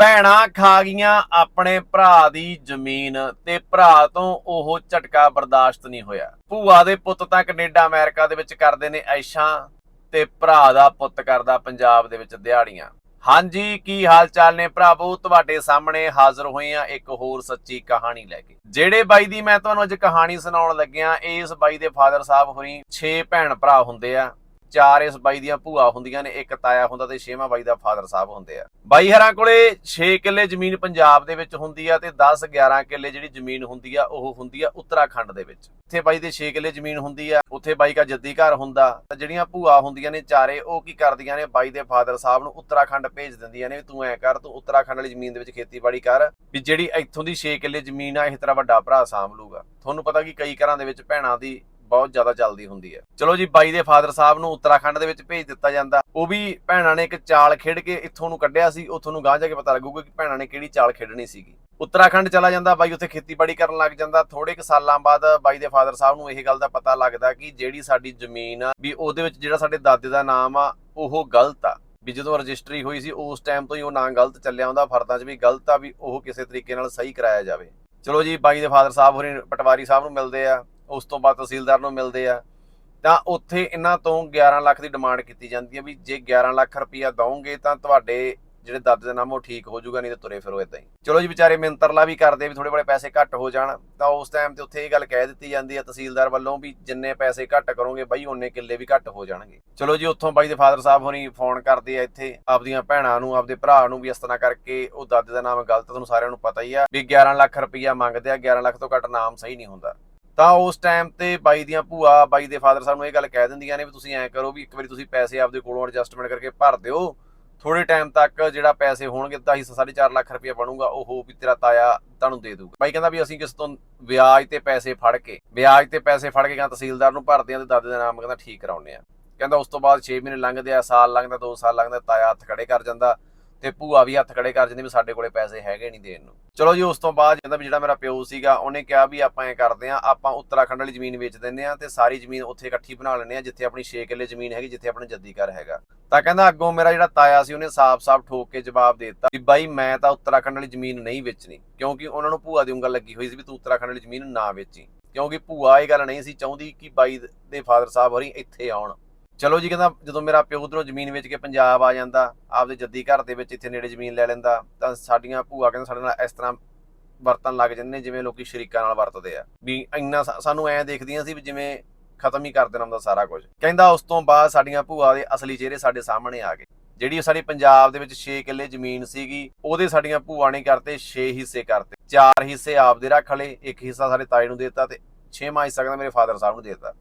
ਭੈਣਾ ਖਾ ਗਈਆਂ ਆਪਣੇ ਭਰਾ ਦੀ ਜ਼ਮੀਨ ਤੇ ਭਰਾ ਤੋਂ ਉਹ ਝਟਕਾ ਬਰਦਾਸ਼ਤ ਨਹੀਂ ਹੋਇਆ। ਭੂਆ ਦੇ ਪੁੱਤ ਤਾਂ ਕੈਨੇਡਾ, ਅਮਰੀਕਾ ਦੇ ਵਿੱਚ ਕਰਦੇ ਨੇ ਐਸ਼ਾਂ ਤੇ ਭਰਾ ਦਾ ਪੁੱਤ ਕਰਦਾ ਪੰਜਾਬ ਦੇ ਵਿੱਚ ਦਿਹਾੜੀਆਂ। ਹਾਂਜੀ, ਕੀ ਹਾਲ ਚਾਲ ਨੇ ਭਰਾਵੋ? ਤੁਹਾਡੇ ਸਾਹਮਣੇ ਹਾਜ਼ਰ ਹੋਏ ਆ ਇੱਕ ਹੋਰ ਸੱਚੀ ਕਹਾਣੀ ਲੈ ਕੇ। ਜਿਹੜੇ ਬਾਈ ਦੀ ਮੈਂ ਤੁਹਾਨੂੰ ਅੱਜ ਕਹਾਣੀ ਸੁਣਾਉਣ ਲੱਗਿਆ, ਇਸ ਬਾਈ ਦੇ ਫਾਦਰ ਸਾਹਿਬ ਹੋਰੀ 6 ਭੈਣ ਭਰਾ ਹੁੰਦੇ ਆ। ਚਾਰ ਇਸ ਬਾਈ ਦੀਆਂ ਭੂਆ ਹੁੰਦੀਆਂ ਨੇ, ਇੱਕ ਤਾਇਆ ਹੁੰਦਾ ਤੇ ਛੇਵਾਂ ਬਾਈ ਦਾ ਫਾਦਰ ਸਾਹਿਬ ਹੁੰਦੇ ਆ। ਬਾਈ ਹਰਾਂ ਕੋਲੇ 6 ਕਿੱਲੇ ਜ਼ਮੀਨ ਪੰਜਾਬ ਦੇ ਵਿੱਚ ਹੁੰਦੀ ਆ ਤੇ 10 11 ਕਿੱਲੇ ਜਿਹੜੀ ਜ਼ਮੀਨ ਹੁੰਦੀ ਆ, ਉਹ ਹੁੰਦੀ ਆ ਉੱਤਰਾਖੰਡ ਦੇ ਵਿੱਚ। ਇੱਥੇ ਬਾਈ ਦੇ 6 ਕਿੱਲੇ ਜ਼ਮੀਨ ਹੁੰਦੀ ਆ, ਉੱਥੇ ਬਾਈ ਦਾ ਜੱਦੀ ਘਰ ਹੁੰਦਾ, ਤਾਂ ਜਿਹੜੀਆਂ ਭੂਆ ਹੁੰਦੀਆਂ ਨੇ ਚਾਰੇ ਉਹ ਕੀ ਕਰਦੀਆਂ ਨੇ, ਬਾਈ ਦੇ ਫਾਦਰ ਸਾਹਿਬ ਨੂੰ ਉੱਤਰਾਖੰਡ ਭੇਜ ਦਿੰਦੀਆਂ ਨੇ ਤੂੰ ਐ ਕਰ, ਤੂੰ ਉੱਤਰਾਖੰਡ ਵਾਲੀ ਜ਼ਮੀਨ ਦੇ ਵਿੱਚ ਖੇਤੀਬਾੜੀ ਕਰ, ਵੀ ਜਿਹੜੀ ਇੱਥੋਂ ਦੀ 6 ਕਿੱਲੇ ਜ਼ਮੀਨ ਆ ਇਹ ਤੇਰਾ ਵੱਡਾ ਭਰਾ ਸਾਂਭ ਲੂਗਾ ਤੁਹਾਨੂੰ ਪਤਾ ਕਿ ਕਈ ਘਰਾਂ ਦੇ ਵਿੱਚ ਭੈਣਾਂ ਦੀ ਬਹੁਤ ਜ਼ਿਆਦਾ ਚੱਲਦੀ ਹੁੰਦੀ ਹੈ। ਚਲੋ ਜੀ, ਬਾਈ ਦੇ ਫਾਦਰ ਸਾਹਿਬ ਨੂੰ ਉੱਤਰਾਖੰਡ ਦੇ ਵਿੱਚ ਭੇਜ ਦਿੱਤਾ ਜਾਂਦਾ। ਉਹ ਵੀ ਭੈਣਾਂ ਨੇ ਇੱਕ ਚਾਲ ਖੇਡ ਕੇ ਇੱਥੋਂ ਨੂੰ ਕੱਢਿਆ ਸੀ। ਉੱਥੋਂ ਨੂੰ ਗਾਂਹ ਜਾ ਕੇ ਪਤਾ ਲੱਗੂਗਾ ਕਿ ਭੈਣਾਂ ਨੇ ਕਿਹੜੀ ਚਾਲ ਖੇਡਣੀ ਸੀਗੀ। ਉੱਤਰਾਖੰਡ ਚਲਾ ਜਾਂਦਾ, ਬਾਈ ਉੱਥੇ ਖੇਤੀਬਾੜੀ ਕਰਨ ਲੱਗ ਜਾਂਦਾ। ਥੋੜੇ ਕੁ ਸਾਲਾਂ ਬਾਅਦ ਬਾਈ ਦੇ ਫਾਦਰ ਸਾਹਿਬ ਨੂੰ ਇਹ ਗੱਲ ਦਾ ਪਤਾ ਲੱਗਦਾ ਕਿ ਜਿਹੜੀ ਸਾਡੀ ਜ਼ਮੀਨ ਆ, ਵੀ ਉਹਦੇ ਵਿੱਚ ਜਿਹੜਾ ਸਾਡੇ ਦਾਦੇ ਦਾ ਨਾਮ ਆ, ਉਹ ਗਲਤ ਆ। ਵੀ ਜਦੋਂ ਰਜਿਸਟਰੀ ਹੋਈ ਸੀ, ਉਸ ਟਾਈਮ ਤੋਂ ਹੀ ਉਹ ਨਾਂ ਗਲਤ ਚੱਲਿਆ ਹੁੰਦਾ। ਫਰਦਾਂ 'ਚ ਵੀ ਗਲਤ ਆ ਵੀ ਉਹ ਕਿਸੇ ਤਰੀਕੇ ਨਾਲ ਸਹੀ ਕਰਾਇਆ ਜਾਵੇ। ਚਲੋ ਜੀ, ਬਾਈ ਦੇ ਫਾਦਰ ਸਾਹਿਬ ਹੋਰੀ ਪਟਵਾਰੀ ਸਾਹਿਬ ਨੂੰ ਮਿਲਦੇ ਆ। ਉਸ ਤੋਂ ਬਾਅਦ ਤਹਿਸੀਲਦਾਰ ਨੂੰ ਮਿਲਦੇ ਆ। ਤਾਂ ਉੱਥੇ ਇਹਨਾਂ ਤੋਂ 11 ਲੱਖ ਦੀ ਡਿਮਾਂਡ ਕੀਤੀ ਜਾਂਦੀ ਹੈ ਵੀ ਜੇ 11 ਲੱਖ ਰੁਪਈਆ ਦਵੋਗੇ ਤਾਂ ਤੁਹਾਡੇ ਜਿਹੜੇ ਦਾਦੇ ਦਾ ਨਾਮ ਉਹ ਠੀਕ ਹੋ ਜਾਊਗਾ, ਨਹੀਂ ਤਾਂ ਤੁਰੇ ਫਿਰੋ ਇਦਾਂ ਹੀ। ਚਲੋ ਜੀ ਵਿਚਾਰੇ ਮਿੰਤਰਲਾ ਵੀ ਕਰਦੇ ਵੀ ਥੋੜੇ ਬੜੇ ਪੈਸੇ ਘੱਟ ਹੋ ਜਾਣ। ਤਾਂ ਉਸ ਟਾਈਮ ਤੇ ਉੱਥੇ ਇਹ ਗੱਲ ਕਹਿ ਦਿੱਤੀ ਜਾਂਦੀ ਹੈ ਤਹਿਸੀਲਦਾਰ ਵੱਲੋਂ ਵੀ ਜਿੰਨੇ ਪੈਸੇ ਘੱਟ ਕਰੋਗੇ ਬਾਈ ਉਹਨੇ ਕਿੱਲੇ ਵੀ ਘੱਟ ਹੋ ਜਾਣਗੇ। ਚਲੋ ਜੀ ਉੱਥੋਂ ਬਾਈ ਦੇ ਫਾਦਰ ਸਾਹਿਬ ਹੋਣੀ ਫੋਨ ਕਰਦੇ ਆ ਇੱਥੇ, ਆਪਦੀਆਂ ਭੈਣਾਂ ਨੂੰ, ਆਪਦੇ ਭਰਾ ਨੂੰ ਵੀ ਇਸ ਤਰ੍ਹਾਂ ਕਰਕੇ ਉਹ ਦਾਦੇ ਦਾ ਨਾਮ ਗਲਤ ਤੁਹਾਨੂੰ ਸਾਰਿਆਂ ਨੂੰ ਪਤਾ ਹੀ ਆ ਵੀ 11 ਲੱਖ ਰੁਪਈਆ ਮੰਗਦੇ ਆ 11 ਲੱਖ ਤੋਂ ਘੱਟ ਨਾਮ ਸਹੀ ਨਹੀਂ ਹੁੰਦਾ। ਤਾਂ ਉਸ ਟਾਈਮ ਤੇ ਬਾਈ ਦੀਆਂ ਭੂਆ, ਬਾਈ ਦੇ ਫਾਦਰ ਸਾਹਿਬ ਨੂੰ ਇਹ ਗੱਲ ਕਹਿ ਦਿੰਦੀਆਂ ਨੇ ਵੀ ਤੁਸੀਂ ਐਂ ਕਰੋ ਵੀ ਇੱਕ ਵਾਰੀ ਤੁਸੀਂ ਪੈਸੇ ਆਪਦੇ ਕੋਲੋਂ ਐਡਜਸਟਮੈਂਟ ਕਰਕੇ ਭਰ ਦਿਓ। ਥੋੜੇ ਟਾਈਮ ਤੱਕ ਜਿਹੜਾ ਪੈਸੇ ਹੋਣਗੇ, ਤਾਂ ਹਿੱਸਾ 4.5 ਲੱਖ ਰੁਪਏ ਬਣੂਗਾ, ਉਹ ਵੀ ਤੇਰਾ ਤਾਇਆ ਤੁਹਾਨੂੰ ਦੇ ਦੂਗਾ ਬਾਈ ਕਹਿੰਦਾ ਵੀ ਅਸੀਂ ਕਿਸ ਤੋਂ ਵਿਆਜ ਤੇ ਪੈਸੇ ਫੜ ਕੇ, ਵਿਆਜ ਤੇ ਪੈਸੇ ਫੜ ਕੇ ਕਹਿੰਦਾ ਤਹਿਸੀਲਦਾਰ ਨੂੰ ਭਰਦੇ ਆ ਤੇ ਦਾਦੇ ਦਾ ਨਾਮ ਕਹਿੰਦਾ ਠੀਕ ਕਰਾਉਣੇ ਆ ਕਹਿੰਦਾ ਉਸ ਤੋਂ ਬਾਅਦ 6 ਮਹੀਨੇ ਲੰਘਦੇ ਆ, ਸਾਲ ਲੰਘਦਾ 2 ਸਾਲ ਲੰਘਦਾ, ਤਾਇਆ ਹੱਥ ਖੜੇ ਕਰ ਜਾਂਦਾ। ਤੇ ਭੂਆ ਵੀ ਹੱਥ ਖੜੇ ਕਰ ਜਾਂਦੀ ਵੀ ਸਾਡੇ ਕੋਲੇ ਪੈਸੇ ਹੈਗੇ ਨਹੀਂ ਦੇਣ ਨੂੰ। ਚਲੋ ਜੀ, ਉਸ ਤੋਂ ਬਾਅਦ ਕਹਿੰਦਾ ਵੀ ਜਿਹੜਾ ਮੇਰਾ ਪਿਓ ਸੀਗਾ, ਉਹਨੇ ਕਿਹਾ ਵੀ ਆਪਾਂ ਐ ਕਰਦੇ ਆ, ਆਪਾਂ ਉੱਤਰਾਖੰਡ ਵਾਲੀ ਜ਼ਮੀਨ ਵੇਚ ਦਿੰਨੇ ਆ ਤੇ ਸਾਰੀ ਜ਼ਮੀਨ ਉੱਥੇ ਇਕੱਠੀ ਬਣਾ ਲੈਣੇ ਆ, ਜਿੱਥੇ ਆਪਣੀ 6 ਕਿੱਲੇ ਜ਼ਮੀਨ ਹੈਗੀ, ਜਿੱਥੇ ਆਪਣਾ ਜੱਦੀ ਘਰ ਹੈਗਾ। ਤਾਂ ਕਹਿੰਦਾ ਅੱਗੋਂ ਮੇਰਾ ਜਿਹੜਾ ਤਾਇਆ ਸੀ, ਉਹਨੇ ਸਾਫ਼-ਸਾਫ਼ ਠੋਕ ਕੇ ਜਵਾਬ ਦੇ ਦਿੱਤਾ ਵੀ ਬਾਈ, ਮੈਂ ਤਾਂ ਉੱਤਰਾਖੰਡ ਵਾਲੀ ਜ਼ਮੀਨ ਨਹੀਂ ਵੇਚਣੀ, ਕਿਉਂਕਿ ਉਹਨਾਂ ਨੂੰ ਭੂਆ ਦੀ ਉਂਗਲ ਲੱਗੀ ਹੋਈ ਸੀ ਵੀ ਤੂੰ ਉੱਤਰਾਖੰਡ ਵਾਲੀ ਜ਼ਮੀਨ ਨਾ ਵੇਚੀ। ਕਿਉਂਕਿ ਭੂਆ ਇਹ ਗੱਲ ਨਹੀਂ ਸੀ ਚਾਹੁੰਦੀ ਕਿ ਬਾਈ ਦੇ ਫਾਦਰ ਸਾਹਿਬ ਹੋਰੀ ਇੱਥੇ ਆਉਣ। ਚਲੋ ਜੀ ਕਹਿੰਦਾ ਜਦੋਂ ਮੇਰਾ ਪਿਓ ਉਧਰੋਂ ਜ਼ਮੀਨ ਵੇਚ ਕੇ ਪੰਜਾਬ ਆ ਜਾਂਦਾ, ਆਪਦੇ ਜੱਦੀ ਘਰ ਦੇ ਵਿੱਚ ਇੱਥੇ ਨੇੜੇ ਜ਼ਮੀਨ ਲੈ ਲੈਂਦਾ, ਤਾਂ ਸਾਡੀਆਂ ਭੂਆ ਕਹਿੰਦਾ ਸਾਡੇ ਨਾਲ ਇਸ ਤਰ੍ਹਾਂ ਵਰਤਨ ਲੱਗ ਜਾਂਦੇ ਨੇ, ਜਿਵੇਂ ਲੋਕੀ ਸ਼ਰੀਕਾਂ ਨਾਲ ਵਰਤਦੇ ਆ। ਵੀ ਇੰਨਾ ਸਾਨੂੰ ਐਂ ਦੇਖਦੀਆਂ ਸੀ ਵੀ ਜਿਵੇਂ ਖਤਮ ਹੀ ਕਰ ਦੇਣਾ ਹੁੰਦਾ ਸਾਰਾ ਕੁਝ। ਕਹਿੰਦਾ ਉਸ ਤੋਂ ਬਾਅਦ ਸਾਡੀਆਂ ਭੂਆ ਦੇ ਅਸਲੀ ਚਿਹਰੇ ਸਾਡੇ ਸਾਹਮਣੇ ਆ ਗਏ। ਜਿਹੜੀ ਸਾਡੀ ਪੰਜਾਬ ਦੇ ਵਿੱਚ 6 ਕਿੱਲੇ ਜ਼ਮੀਨ ਸੀਗੀ, ਉਹਦੇ ਸਾਡੀਆਂ ਭੂਆ ਨੇ ਕਰਤੇ 6 ਹਿੱਸੇ ਕਰਤੇ। ਚਾਰ ਹਿੱਸੇ ਆਪਦੇ ਰੱਖ ਲਏ, ਇੱਕ ਹਿੱਸਾ ਸਾਡੇ ਤਾਏ ਨੂੰ ਦੇਤਾ ਤੇ ਛੇਵਾਂ ਹਿੱਸਾ ਕਹਿੰਦਾ ਮੇਰੇ ਫਾਦਰ ਸਾਹਿਬ ਨੂੰ ਦੇਤਾ।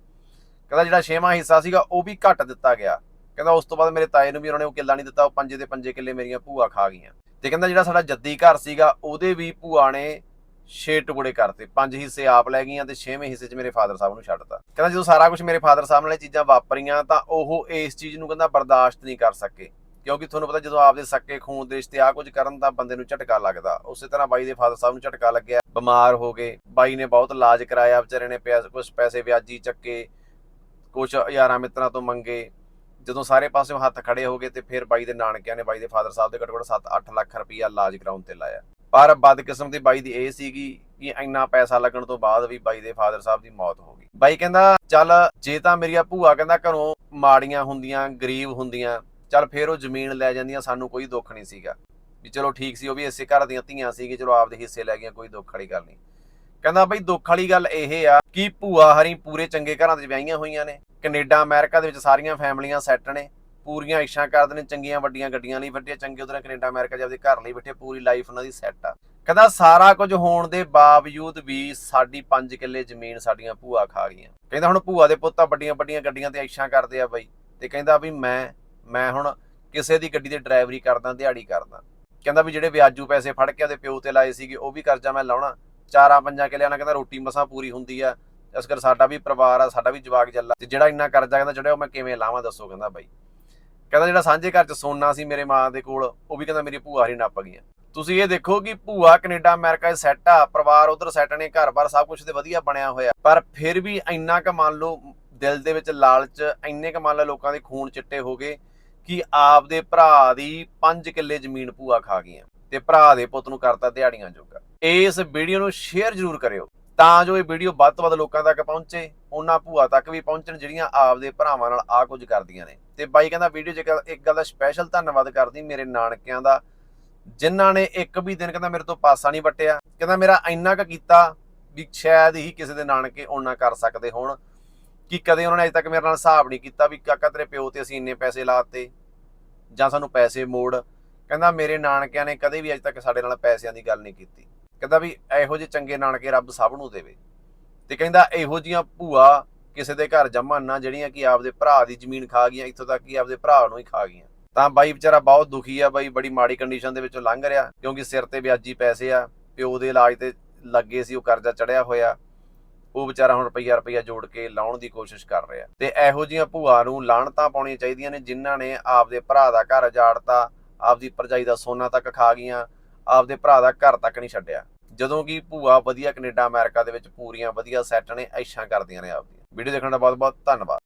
ਕਹਿੰਦਾ ਜਿਹੜਾ ਛੇਵਾਂ ਹਿੱਸਾ ਸੀਗਾ ਉਹ ਵੀ ਘੱਟ ਦਿੱਤਾ ਗਿਆ। ਕਹਿੰਦਾ ਉਸ ਤੋਂ ਬਾਅਦ ਮੇਰੇ ਤਾਏ ਨੂੰ ਵੀ ਉਹਨਾਂ ਨੇ ਉਹ ਕਿੱਲਾ ਨਹੀਂ ਦਿੱਤਾ, ਉਹ ਪੰਜੇ ਦੇ ਪੰਜੇ ਕਿੱਲੇ ਮੇਰੀਆਂ ਭੂਆ ਖਾ ਗਈਆਂ। ਤੇ ਕਹਿੰਦਾ ਜਿਹੜਾ ਸਾਡਾ ਜੱਦੀ ਘਰ ਸੀਗਾ, ਉਹਦੇ ਵੀ ਭੂਆ ਨੇ 6 ਟੁਕੜੇ ਕਰਤੇ। ਪੰਜ ਹਿੱਸੇ ਆਪ ਲੈ ਗਈਆਂ ਤੇ 6ਵੇਂ ਹਿੱਸੇ 'ਚ ਮੇਰੇ ਫਾਦਰ ਸਾਹਿਬ ਨੂੰ ਛੱਡਤਾ। ਕਹਿੰਦਾ ਜਦੋਂ ਸਾਰਾ ਕੁਝ ਮੇਰੇ ਫਾਦਰ ਸਾਹਿਬ ਨਾਲ ਇਹ ਚੀਜ਼ਾਂ ਵਾਪਰੀਆਂ ਤਾਂ ਉਹ ਇਸ ਚੀਜ਼ ਨੂੰ ਕਹਿੰਦਾ ਬਰਦਾਸ਼ਤ ਨਹੀਂ ਕਰ ਸਕੇ। ਕਿਉਂਕਿ ਤੁਹਾਨੂੰ ਪਤਾ ਜਦੋਂ ਆਪਦੇ ਸੱਕੇ, ਖੂਨ ਦੇ ਰਿਸ਼ਤੇ ਆ ਕੁਝ ਕਰਨ ਤਾਂ ਬੰਦੇ ਨੂੰ ਝਟਕਾ ਲੱਗਦਾ। ਉਸੇ ਤਰ੍ਹਾਂ ਬਾਈ ਦੇ ਫਾਦਰ ਸਾਹਿਬ ਨੂੰ ਝਟਕਾ ਲੱਗਿਆ, ਬਿਮਾਰ ਹੋ ਗਏ। ਬਾਈ ਨੇ ਬਹੁਤ ਇਲਾਜ ਕਰਾਇਆ, ਵਿਚਾਰੇ ਨੇ ਕੁਝ ਪੈਸੇ ਵਿਆਜੀ ਚੱਕੇ। ਕੁਝ ਯਾਰਾਂ ਮਿੱਤਰਾਂ ਤੋਂ ਮੰਗੇ, ਜਦੋਂ ਸਾਰੇ ਪਾਸੇ ਹੱਥ ਖੜੇ ਹੋ ਗਏ ਤੇ ਫਿਰ ਬਾਈ ਦੇ ਨਾਨਕਿਆਂ ਨੇ ਬਾਈ ਦੇ ਫਾਦਰ ਸਾਹਿਬ ਦੇ ਘੱਟੋ ਘੱਟ 7-8 ਲੱਖ ਰੁਪਈਆ ਇਲਾਜ ਕਰਾਉਣ ਤੇ ਲਾਇਆ। ਪਰ ਬਦਕਿਸਮਤੀ ਬਾਈ ਦੀ ਇਹ ਸੀਗੀ ਕਿ ਇੰਨਾ ਪੈਸਾ ਲੱਗਣ ਤੋਂ ਬਾਅਦ ਵੀ ਬਾਈ ਦੇ ਫਾਦਰ ਸਾਹਿਬ ਦੀ ਮੌਤ ਹੋ ਗਈ। ਬਾਈ ਕਹਿੰਦਾ, ਚੱਲ, ਜੇ ਤਾਂ ਮੇਰੀਆਂ ਭੂਆ ਕਹਿੰਦਾ ਘਰੋਂ ਮਾੜੀਆਂ ਹੁੰਦੀਆਂ, ਗਰੀਬ ਹੁੰਦੀਆਂ, ਚੱਲ ਫਿਰ ਉਹ ਜ਼ਮੀਨ ਲੈ ਜਾਂਦੀਆਂ, ਸਾਨੂੰ ਕੋਈ ਦੁੱਖ ਨਹੀਂ ਸੀਗਾ। ਵੀ ਚਲੋ ਠੀਕ ਸੀ, ਉਹ ਵੀ ਇਸੇ ਘਰ ਦੀਆਂ ਧੀਆਂ ਸੀਗੇ ਚਲੋ ਆਪਦੇ ਹਿੱਸੇ ਲੈ ਗਈਆਂ, ਕੋਈ ਦੁੱਖ ਵਾਲੀ ਗੱਲ ਨਹੀਂ। ਕਹਿੰਦਾ ਬਈ ਦੁੱਖ ਵਾਲੀ ਗੱਲ ਇਹ ਆ ਕਿ ਭੂਆ ਹਰੀ ਪੂਰੇ ਚੰਗੇ ਘਰਾਂ ਦੇ ਵਿਆਹੀਆਂ ਹੋਈਆਂ ਨੇ। ਕੈਨੇਡਾ, ਅਮਰੀਕਾ ਦੇ ਵਿੱਚ ਸਾਰੀਆਂ ਫੈਮਲੀਆਂ ਸੈੱਟ ਨੇ। ਪੂਰੀਆਂ ਇੱਛਾ ਕਰਦੇ ਨੇ, ਚੰਗੀਆਂ ਵੱਡੀਆਂ ਗੱਡੀਆਂ ਲਈ ਵੱਡੇ ਚੰਗੇ ਉਧਰ ਕੈਨੇਡਾ, ਅਮਰੀਕਾ ਜਾਂਦੇ ਘਰ ਲਈ ਬੈਠੇ, ਪੂਰੀ ਲਾਈਫ ਉਹਨਾਂ ਦੀ ਸੈੱਟ ਆ। ਕਹਿੰਦਾ ਸਾਰਾ ਕੁਝ ਹੋਣ ਦੇ ਬਾਵਜੂਦ ਵੀ ਸਾਡੀ 5 ਕਿੱਲੇ ਜ਼ਮੀਨ ਸਾਡੀਆਂ ਭੂਆ ਖਾ ਗਈਆਂ। ਕਹਿੰਦਾ ਹੁਣ ਭੂਆ ਦੇ ਪੁੱਤਾਂ ਵੱਡੀਆਂ ਵੱਡੀਆਂ ਗੱਡੀਆਂ ਤੇ ਇੱਛਾ ਕਰਦੇ ਆ ਬਈ। ਤੇ ਕਹਿੰਦਾ ਵੀ ਮੈਂ ਮੈਂ ਹੁਣ ਕਿਸੇ ਦੀ ਗੱਡੀ ਤੇ ਡਰਾਈਵਰੀ ਕਰਦਾ, ਦਿਹਾੜੀ ਕਰਦਾ। ਕਹਿੰਦਾ ਵੀ ਜਿਹੜੇ ਵਿਆਜੂ ਪੈਸੇ ਫੜ ਕੇ ਉਹਦੇ ਪਿਓ ਤੇ ਲਾਏ ਸੀਗੇ, ਉਹ ਵੀ ਕਰਜ਼ਾ ਮੈਂ ਲਾਉਣਾ। ਚਾਰਾਂ ਪੰਜਾਂ ਕਿਲਿਆਂ ਨਾਲ ਕਹਿੰਦਾ ਰੋਟੀ ਮਸਾਂ ਪੂਰੀ ਹੁੰਦੀ ਆ। ਇਸ ਕਰ ਸਾਡਾ ਵੀ ਪਰਿਵਾਰ ਆ, ਸਾਡਾ ਵੀ ਜਵਾਕ ਜੱਲਾ। ਤੇ ਜਿਹੜਾ ਇੰਨਾ ਕਰਜ਼ਾ ਕਹਿੰਦਾ ਚੜਿਆ, ਉਹ ਮੈਂ ਕਿਵੇਂ ਲਾਵਾਂ ਦੱਸੋ ਕਹਿੰਦਾ ਬਾਈ। ਕਹਿੰਦਾ ਜਿਹੜਾ ਸਾਂਝੇ ਘਰ ਚ ਸੋਨਾ ਸੀ ਮੇਰੇ ਮਾਂ ਦੇ ਕੋਲ, ਉਹ ਵੀ ਕਹਿੰਦਾ ਮੇਰੀ ਭੂਆ ਹਰੀ ਨੱਪ ਗਈਆਂ। ਤੁਸੀਂ ਇਹ ਦੇਖੋ ਕਿ ਭੂਆ ਕੈਨੇਡਾ, ਅਮਰੀਕਾ ਸੈੱਟ ਆ, ਪਰਿਵਾਰ ਉਧਰ ਸੈੱਟ ਨੇ, ਘਰ-ਬਾਰ ਸਭ ਕੁਝ ਤੇ ਵਧੀਆ ਬਣਿਆ ਹੋਇਆ। ਪਰ ਫਿਰ ਵੀ ਇੰਨਾ ਕ ਮੰਨ ਲਓ, ਦਿਲ ਦੇ ਵਿੱਚ ਲਾਲਚ, ਇੰਨੇ ਕ ਮੰਨ ਲਓ ਲੋਕਾਂ ਦੇ ਖੂਨ ਚਿੱਟੇ ਹੋ ਗਏ ਕਿ ਆਪਦੇ ਭਰਾ ਦੀ 5 ਕਿੱਲੇ ਜ਼ਮੀਨ ਭੂਆ ਖਾ ਗਈਆਂ। ਤੇ ਭਰਾ ਦੇ ਪੁੱਤ ਨੂੰ ਕਰਤਾ ਦਿਹਾੜੀਆਂ ਜੋਗਾ। ਇਸ ਵੀਡੀਓ ਨੂੰ ਸ਼ੇਅਰ ਜ਼ਰੂਰ ਕਰਿਓ, ਤਾਂ ਜੋ ਇਹ ਵੀਡੀਓ ਵੱਧ ਤੋਂ ਵੱਧ ਲੋਕਾਂ ਤੱਕ ਪਹੁੰਚੇ, ਉਹਨਾਂ ਭੂਆ ਤੱਕ ਵੀ ਪਹੁੰਚਣ ਜਿਹੜੀਆਂ ਆਪਦੇ ਭਰਾਵਾਂ ਨਾਲ ਆ ਕੁਝ ਕਰਦੀਆਂ ਨੇ। ਤੇ ਬਾਈ ਕਹਿੰਦਾ, ਵੀਡੀਓ 'ਚ ਇੱਕ- ਗੱਲ ਦਾ ਸਪੈਸ਼ਲ ਧੰਨਵਾਦ ਕਰਦੀ ਮੇਰੇ ਨਾਨਕਿਆਂ ਦਾ, ਜਿਨ੍ਹਾਂ ਨੇ ਇੱਕ ਵੀ ਦਿਨ ਕਹਿੰਦਾ ਮੇਰੇ ਤੋਂ ਪਾਸਾ ਨਹੀਂ ਵਟਿਆ। ਕਹਿੰਦਾ, ਮੇਰਾ ਇੰਨਾ ਕੁ ਕੀਤਾ ਵੀ ਸ਼ਾਇਦ ਹੀ ਕਿਸੇ ਦੇ ਨਾਨਕੇ ਉਹਨਾਂ ਕਰ ਸਕਦੇ ਹੋਣ। ਕਿ ਕਦੇ ਉਹਨਾਂ ਨੇ ਅਜੇ ਤੱਕ ਮੇਰੇ ਨਾਲ ਹਿਸਾਬ ਨਹੀਂ ਕੀਤਾ ਵੀ ਕਾਕਾ ਤੇਰੇ ਪਿਓ ਤੇ ਅਸੀਂ ਇੰਨੇ ਪੈਸੇ ਲਾਤੇ ਜਾਂ ਸਾਨੂੰ ਪੈਸੇ ਮੋੜ। ਕਹਿੰਦਾ, ਮੇਰੇ ਨਾਨਕਿਆਂ ਨੇ ਕਦੇ ਵੀ ਅਜੇ ਤੱਕ ਸਾਡੇ ਨਾਲ ਪੈਸਿਆਂ ਦੀ ਗੱਲ ਨਹੀਂ ਕੀਤੀ। ਕਹਿੰਦਾ ਵੀ ਇਹੋ ਜਿਹੇ ਚੰਗੇ ਨਾਨਕੇ ਰੱਬ ਸਭ ਨੂੰ ਦੇਵੇ। ਤੇ ਕਹਿੰਦਾ ਇਹੋ ਜੀਆਂ ਭੂਆ ਕਿਸੇ ਦੇ ਘਰ ਜੰਮਣ ਨਾ, ਜਿਹੜੀਆਂ ਕਿ ਆਪਦੇ ਭਰਾ ਦੀ ਜ਼ਮੀਨ ਖਾ ਗਈਆਂ, ਇੱਥੋਂ ਤੱਕ ਕਿ ਆਪਦੇ ਭਰਾ ਨੂੰ ਹੀ ਖਾ ਗਈਆਂ। ਤਾਂ ਬਾਈ ਵਿਚਾਰਾ ਬਹੁਤ ਦੁਖੀ ਆ, ਬਾਈ ਬੜੀ ਮਾੜੀ ਕੰਡੀਸ਼ਨ ਦੇ ਵਿੱਚੋਂ ਲੰਘ ਰਿਹਾ, ਕਿਉਂਕਿ ਸਿਰ ਤੇ ਵਿਆਜੀ ਪੈਸੇ ਆ, ਪਿਓ ਦੇ ਇਲਾਜ ਤੇ ਲੱਗੇ ਸੀ, ਉਹ ਕਰਜ਼ਾ ਚੜਿਆ ਹੋਇਆ। ਉਹ ਵਿਚਾਰਾ ਹੁਣ ਰੁਪਈਆ ਰੁਪਈਆ ਜੋੜ ਕੇ ਲਾਉਣ ਦੀ ਕੋਸ਼ਿਸ਼ ਕਰ ਰਿਹਾ। ਤੇ ਇਹੋ ਜੀਆਂ ਭੂਆ ਨੂੰ ਲਾਹਣਤਾਂ ਪਾਉਣੀਆਂ ਚਾਹੀਦੀਆਂ ਨੇ, ਜਿਨ੍ਹਾਂ ਨੇ ਆਪਦੇ ਭਰਾ ਦਾ ਘਰ ਉਜਾੜਤਾ, ਆਪਦੀ ਪਰਜਾਈ ਦਾ ਸੋਨਾ ਤੱਕ ਖਾ ਗਈਆਂ ਆਪਦੇ ਭਰਾ ਦਾ ਘਰ ਤੱਕ ਨਹੀਂ ਛੱਡਿਆ। ਜਦੋਂ ਕਿ ਭੂਆ ਵਧੀਆ ਕੈਨੇਡਾ, ਅਮਰੀਕਾ ਦੇ ਵਿੱਚ ਪੂਰੀਆਂ ਵਧੀਆ ਸੈੱਟ ਨੇ, ਐਸ਼ਾਂ ਕਰਦੀਆਂ ਨੇ ਆਪਦੀਆਂ। ਵੀਡੀਓ ਦੇਖਣ ਦਾ ਬਹੁਤ ਬਹੁਤ ਧੰਨਵਾਦ।